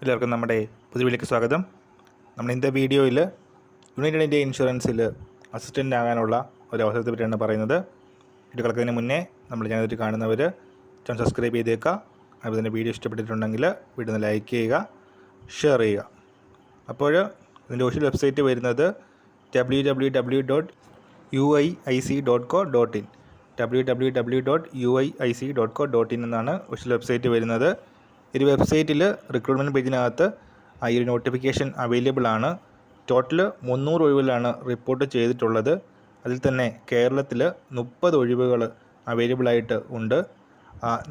എല്ലാവർക്കും നമ്മുടെ പുതുവിലേക്ക് സ്വാഗതം. നമ്മൾ ഇന്നത്തെ വീഡിയോയിൽ യുണൈറ്റഡ് ഇന്ത്യ ഇൻഷുറൻസിൽ അസിസ്റ്റന്റ് ആകാനുള്ള ഒരു അവസരത്തെ പറ്റിയാണ് പറയുന്നത്. വീഡിയോ കിടക്കുന്നതിന് മുന്നേ നമ്മൾ ഞാനൊരു കാണുന്നവർ ചാനൽ സബ്സ്ക്രൈബ് ചെയ്തേക്കുക അതുപോലെ തന്നെ വീഡിയോ ഇഷ്ടപ്പെട്ടിട്ടുണ്ടെങ്കിൽ വീഡിയോ ഒന്ന് ലൈക്ക് ചെയ്യുക ഷെയർ ചെയ്യുക. അപ്പോൾ ഇതിന്റെ ഒഫീഷ്യൽ വെബ്സൈറ്റ് വരുന്നത് W W W dot U I I C dot co dot in W W W dot U I I C dot co dot in എന്നാണ് ഒഫീഷ്യൽ വെബ്സൈറ്റ് വരുന്നത്. ഒരു വെബ്സൈറ്റിൽ റിക്രൂട്ട്മെന്റ് പേജിനകത്ത് ആ ഒരു നോട്ടിഫിക്കേഷൻ അവൈലബിൾ ആണ്. Total മുന്നൂറ് ഒഴിവുകളാണ് report ചെയ്തിട്ടുള്ളത്. അതിൽ തന്നെ കേരളത്തിൽ മുപ്പത് ഒഴിവുകൾ അവൈലബിൾ ആയിട്ട് ഉണ്ട്.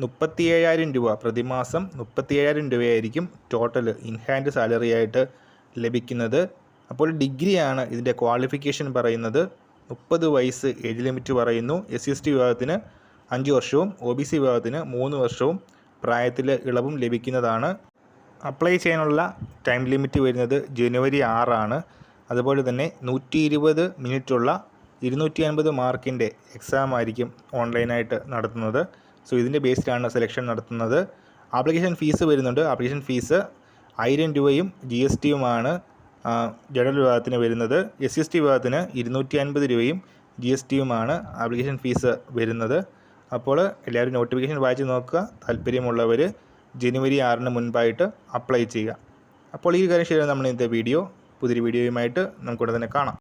മുപ്പത്തി ഏഴായിരം രൂപ പ്രതിമാസം മുപ്പത്തി ഏഴായിരം രൂപയായിരിക്കും ടോട്ടൽ ഇൻഹാൻഡ് സാലറി ആയിട്ട് ലഭിക്കുന്നത്. അപ്പോൾ ഡിഗ്രിയാണ് ഇതിന്റെ ക്വാളിഫിക്കേഷൻ പറയുന്നത്. മുപ്പത് വയസ്സ് ഏജ് ലിമിറ്റ് പറയുന്നു. എസ് സി എസ് ടി വിഭാഗത്തിന് അഞ്ച് വർഷവും ഒ ബി സി വിഭാഗത്തിന് മൂന്ന് വർഷവും പ്രായത്തിൽ ഇളവും ലഭിക്കുന്നതാണ്. അപ്ലൈ ചെയ്യാനുള്ള ടൈം ലിമിറ്റ് വരുന്നത് ജനുവരി ആറാണ്. അതുപോലെ തന്നെ നൂറ്റി ഇരുപത് മിനിറ്റുള്ള ഇരുന്നൂറ്റി അൻപത് മാർക്കിന്റെ എക്സാം ആയിരിക്കും ഓൺലൈനായിട്ട് നടത്തുന്നത്. സോ ഇതിന്റെ ബേസിലാണ് സെലക്ഷൻ നടത്തുന്നത്. ആപ്ലിക്കേഷൻ ഫീസ് വരുന്നുണ്ട്. ആപ്ലിക്കേഷൻ ഫീസ് ആയിരം രൂപയും ജി എസ് ടിയുമാണ് ജനറൽ വിഭാഗത്തിന് വരുന്നത്. എസ് എസ് ടി വിഭാഗത്തിന് ഇരുന്നൂറ്റി അൻപത് രൂപയും ജി എസ് ടിയുമാണ് ആപ്ലിക്കേഷൻ ഫീസ് വരുന്നത്. അപ്പോൾ എല്ലാവരും നോട്ടിഫിക്കേഷൻ വായിച്ച് നോക്കുക. താല്പര്യമുള്ളവർ ജനുവരി ആറിന് മുൻപായിട്ട് അപ്ലൈ ചെയ്യുക. അപ്പോൾ ഈ കാര്യം ശരിയാണ് നമ്മൾ ഇന്നത്തെ വീഡിയോ പുതിയൊരു വീഡിയോയുമായിട്ട് നമുക്കിവിടെ തന്നെ കാണാം.